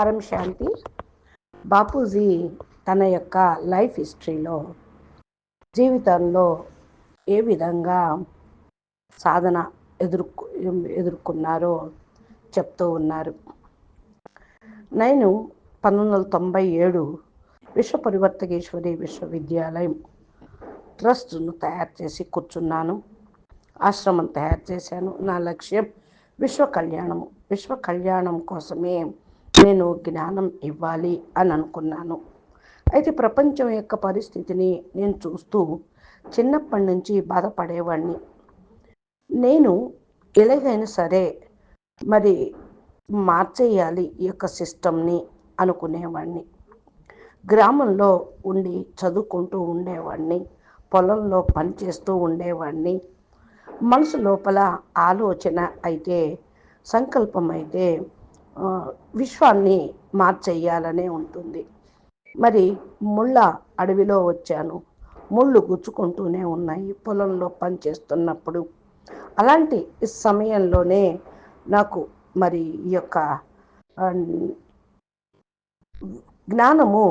పరం శాంతి. బాపూజీ తన యొక్క లైఫ్ హిస్టరీలో జీవితంలో ఏ విధంగా సాధన ఎదుర్కొ ఎదుర్కొన్నారో చెప్తూ ఉన్నారు. నేను పంతొమ్మిది వందల తొంభై ఏడు విశ్వ పరివర్తకేశ్వరి విశ్వవిద్యాలయం ట్రస్ట్ను తయారు చేసి కూర్చున్నాను. ఆశ్రమం తయారు చేశాను. నా లక్ష్యం విశ్వ కళ్యాణము విశ్వ కళ్యాణం కోసమే నేను జ్ఞానం ఇవ్వాలి అని అనుకున్నాను. అయితే ప్రపంచం యొక్క పరిస్థితిని నేను చూస్తూ చిన్నప్పటి నుంచి బాధపడేవాడిని నేను ఎలాగైనా సరే మరి మార్చేయాలి ఈ యొక్క సిస్టమ్ని అనుకునేవాడిని గ్రామంలో ఉండి చదువుకుంటూ ఉండేవాడిని పొలంలో పనిచేస్తూ ఉండేవాడిని మనసు లోపల ఆలోచన అయితే సంకల్పం అయితే విశ్వాన్ని మార్చేయాలనే ఉంటుంది. మరి ముళ్ళ అడవిలో వచ్చాను. ముళ్ళు గుచ్చుకుంటూనే ఉన్నాయి. పొలంలో పనిచేస్తున్నప్పుడు అలాంటి సమయంలోనే నాకు మరి ఈ యొక్క జ్ఞానము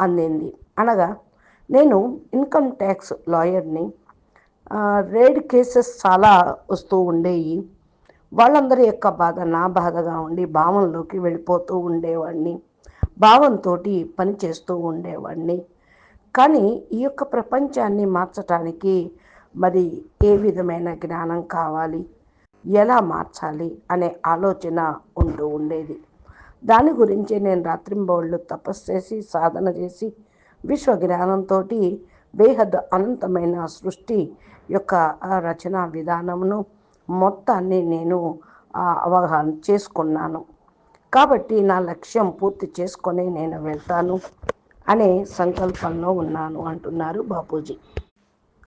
అందింది. అనగా నేను ఇన్కమ్ ట్యాక్స్ లాయర్ని రేడ్ కేసెస్ చాలా వస్తూ ఉండేవి వాళ్ళందరి యొక్క బాధ నా బాధగా ఉండి భావంలోకి వెళ్ళిపోతూ ఉండేవాడిని భావంతో పని చేస్తూ ఉండేవాడిని కానీ ఈ యొక్క ప్రపంచాన్ని మార్చటానికి మరి ఏ విధమైన జ్ఞానం కావాలి? ఎలా మార్చాలి? అనే ఆలోచన ఉంటూ ఉండేది. దాని గురించి నేను రాత్రింబౌళ్ళు తపస్సు చేసి సాధన చేసి విశ్వ జ్ఞానంతో బేహద్ అనంతమైన సృష్టి యొక్క రచనా విధానమును మొత్తాన్ని నేను అవగాహన చేసుకున్నాను. కాబట్టి నా లక్ష్యం పూర్తి చేసుకొని నేను వెళ్తాను అనే సంకల్పంలో ఉన్నాను అంటున్నారు బాపూజీ.